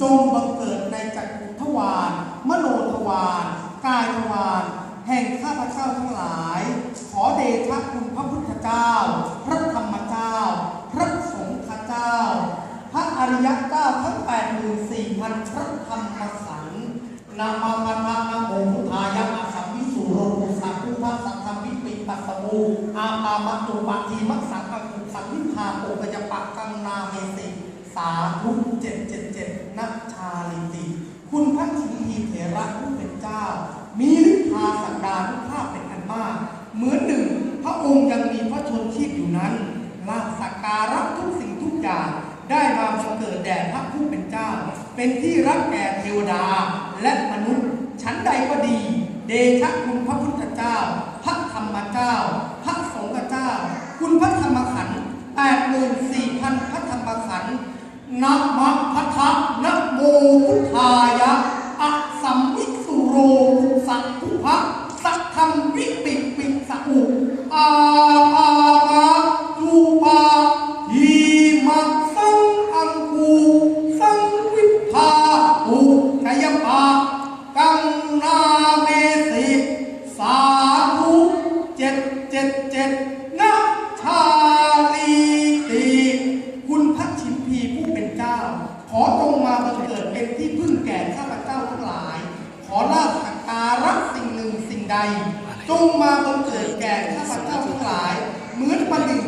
จงบังเกิดในจักรทวารมโนทวารกายทวารแห่งข้าพเจ้าทั้งหลาย ขอเดชะคุณพระพุทธเจ้า พระธรรมเจ้า พระสงฆ์เจ้า พระอริยเจ้าทั้งแปดหมื่นสี่พันพระธรรมสังนามามาทานาโมพุทธายะอาสัมวิสุโรสักุภัสสัมธรรมิปิตัสมูอาปามัตุปะทีมัสสังกุสังวิภาปุปยปักกังนาเมสิสาธุ เจ็ดเจ็ดเจ็ดนักชาลิติ คุณพระชินีเถระผู้เป็นเจ้า มีฤทธาสักดานุภาพเป็นอันมาก เหมือนหนึ่ง พระองค์ยังมีพระชนชีพอยู่นั้นลาสักการะทุกสิ่งทุกอย่าง ได้มาบังเกิดแด่พระผู้เป็นเจ้า เป็นที่รักแก่เทวดาและมนุษย์ ชั้นใดก็ดี เดชะคุณพระพุทธเจ้า พระธรรมเจ้า พระสงฆ์เจ้า คุณพระธรรมขันธ์แปดหมื่นสี่พันพระธรรมขันธ์ นะมะพะทะนะโมพุทธายะอะสัมมิสุโรภุ สังคุภะสักคำวิปิปิสัอุอาปามาจูปาทีมักสังอังคูสังวิภาอุชยปากังนาเมสิสาธุเจ็ดเจ็ดเจ็ดนะชาลีตีคุณพระชิมพีผู้เป็นเจ้า ขอจงมาบังเกิดเป็นที่พึ่งแก่ข้าพเจ้าทั้งหลาย ขอลาบสักการะสิ่งหนึ่งสิ่ง ใด จงมาบังเกิดแก่ข้าพเจ้าทั้งหลาย เหมือนประหนึ่ง